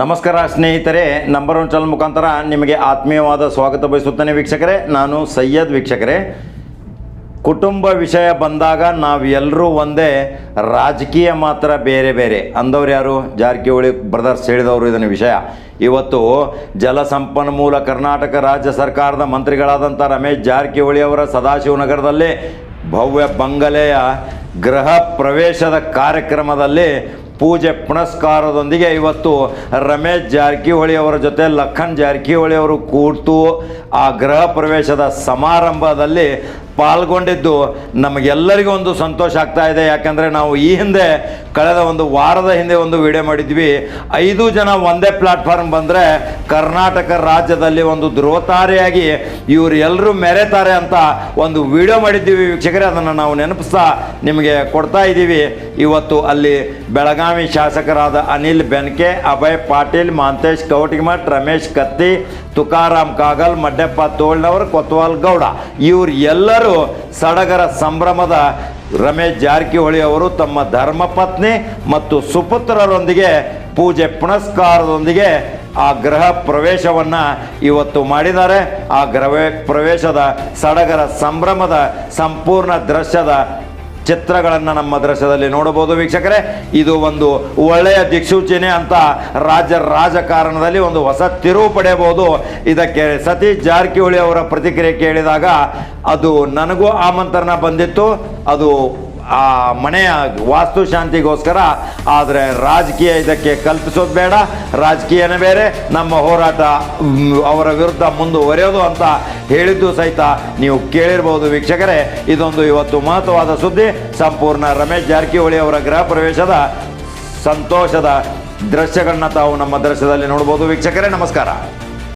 ನಮಸ್ಕಾರ ಸ್ನೇಹಿತರೆ number one channel ಮುಖಾಂತರ ನಿಮಗೆ ಆತ್ಮೀಯವಾದ ಸ್ವಾಗತ ಬಯಸುತ್ತೇನೆ ವೀಕ್ಷಕರೇ. ನಾನು ಸಯ್ಯದ್ ವೀಕ್ಷಕರೇ. ಕುಟುಂಬ ವಿಷಯ ಬಂದಾಗ ನಾವು ಎಲ್ಲರೂ ಒಂದೇ, ರಾಜಕೀಯ ಮಾತ್ರ ಬೇರೆ ಬೇರೆ. ಅಂದವ್ರು ಯಾರು? ಜಾರಕಿಹೊಳಿ ಬ್ರದರ್ಸ್ ಹೇಳಿದವರು ಇದನ್ನು ವಿಷಯ. ಇವತ್ತು ಜಲಸಂಪನ್ಮೂಲ ಕರ್ನಾಟಕ ರಾಜ್ಯ ಸರ್ಕಾರದ ಮಂತ್ರಿಗಳಾದಂಥ ರಮೇಶ್ ಜಾರಕಿಹೊಳಿ ಅವರ ಸದಾಶಿವನಗರದಲ್ಲಿ ಭವ್ಯ ಬಂಗಲೆಯ ಗೃಹ ಪ್ರವೇಶದ ಕಾರ್ಯಕ್ರಮದಲ್ಲಿ ಪೂಜೆ ಪುನಸ್ಕಾರದೊಂದಿಗೆ ಇವತ್ತು ರಮೇಶ್ ಜಾರಕಿಹೊಳಿ ಅವರ ಜೊತೆ ಲಖನ್ ಜಾರಕಿಹೊಳಿ ಅವರು ಕೂತು ಆ ಗೃಹ ಪ್ರವೇಶದ ಸಮಾರಂಭದಲ್ಲಿ ಪಾಲ್ಗೊಂಡಿದ್ದು ನಮಗೆಲ್ಲರಿಗೂ ಒಂದು ಸಂತೋಷ ಆಗ್ತಾ ಇದೆ. ಯಾಕಂದರೆ ನಾವು ಈ ಹಿಂದೆ ಕಳೆದ ಒಂದು ವಾರದ ಹಿಂದೆ ಒಂದು ವಿಡಿಯೋ ಮಾಡಿದ್ವಿ. ಐದು ಜನ ಒಂದೇ ಪ್ಲಾಟ್ಫಾರ್ಮ್ ಬಂದರೆ ಕರ್ನಾಟಕ ರಾಜ್ಯದಲ್ಲಿ ಒಂದು ಧ್ರುವತಾರೆಯಾಗಿ ಇವರು ಎಲ್ಲರೂ ಮೆರೆತಾರೆ ಅಂತ ಒಂದು ವಿಡಿಯೋ ಮಾಡಿದ್ದೀವಿ. ವೀಕ್ಷಕರೇ, ಅದನ್ನು ನಾವು ನೆನಪಿಸ್ತಾ ನಿಮಗೆ ಕೊಡ್ತಾ ಇದ್ದೀವಿ. ಇವತ್ತು ಅಲ್ಲಿ ಬೆಳಗಾವಿ ಶಾಸಕರಾದ ಅನಿಲ್ ಬೆನ್ಕೆ, ಅಭಯ್ ಪಾಟೀಲ್, ಮಾಂತೇಶ್ ಕವಟಿಮಠ್ ರಮೇಶ್ ಕತ್ತಿ, ತುಕಾರಾಮ್ ಕಾಗಲ್, ಮಡ್ಡಪ್ಪ ತೋಳ್ನವರ್, ಕೊತ್ವಾಲ್ ಗೌಡ. ಇವ್ರು ಎಲ್ಲರೂ ಸಡಗರ ಸಂಭ್ರಮದ ರಮೇಶ್ ಜಾರಕಿಹೊಳಿ ಅವರು ತಮ್ಮ ಧರ್ಮಪತ್ನಿ ಮತ್ತು ಸುಪುತ್ರರೊಂದಿಗೆ ಪೂಜೆ ಪುನಸ್ಕಾರದೊಂದಿಗೆ ಆ ಗೃಹ ಪ್ರವೇಶವನ್ನು ಇವತ್ತು ಮಾಡಿದ್ದಾರೆ. ಆ ಗೃಹ ಪ್ರವೇಶದ ಸಡಗರ ಸಂಭ್ರಮದ ಸಂಪೂರ್ಣ ದೃಶ್ಯದ ಚಿತ್ರಗಳನ್ನು ನಮ್ಮ ದೃಶ್ಯದಲ್ಲಿ ನೋಡಬಹುದು ವೀಕ್ಷಕರೇ. ಇದು ಒಂದು ಒಳ್ಳೆಯ ದಿಕ್ಸೂಚನೆ ಅಂತ ರಾಜ್ಯ ರಾಜಕಾರಣದಲ್ಲಿ ಒಂದು ಹೊಸ ತಿರುವು ಪಡೆಯಬಹುದು. ಇದಕ್ಕೆ ಸತೀಶ್ ಜಾರಕಿಹೊಳಿ ಅವರ ಪ್ರತಿಕ್ರಿಯೆ ಕೇಳಿದಾಗ ಅದು ನನಗೂ ಆಮಂತ್ರಣ ಬಂದಿತ್ತು. ಅದು ಆ ಮನೆಯ ವಾಸ್ತುಶಾಂತಿಗೋಸ್ಕರ, ಆದರೆ ರಾಜಕೀಯ ಇದಕ್ಕೆ ಕಲ್ಪಿಸೋದು ಬೇಡ. ರಾಜಕೀಯನೇ ಬೇರೆ, ನಮ್ಮ ಹೋರಾಟ ಅವರ ವಿರುದ್ಧ ಮುಂದುವರಿಯೋದು ಅಂತ ಹೇಳಿದ್ದು ಸಹಿತ ನೀವು ಕೇಳಿರ್ಬೋದು ವೀಕ್ಷಕರೇ. ಇದೊಂದು ಇವತ್ತು ಮಹತ್ವವಾದ ಸುದ್ದಿ. ಸಂಪೂರ್ಣ ರಮೇಶ್ ಜಾರಕಿಹೊಳಿ ಅವರ ಗೃಹ ಪ್ರವೇಶದ ಸಂತೋಷದ ದೃಶ್ಯಗಳನ್ನ ತಾವು ನಮ್ಮ ದೃಶ್ಯದಲ್ಲಿ ನೋಡ್ಬೋದು ವೀಕ್ಷಕರೇ. ನಮಸ್ಕಾರ.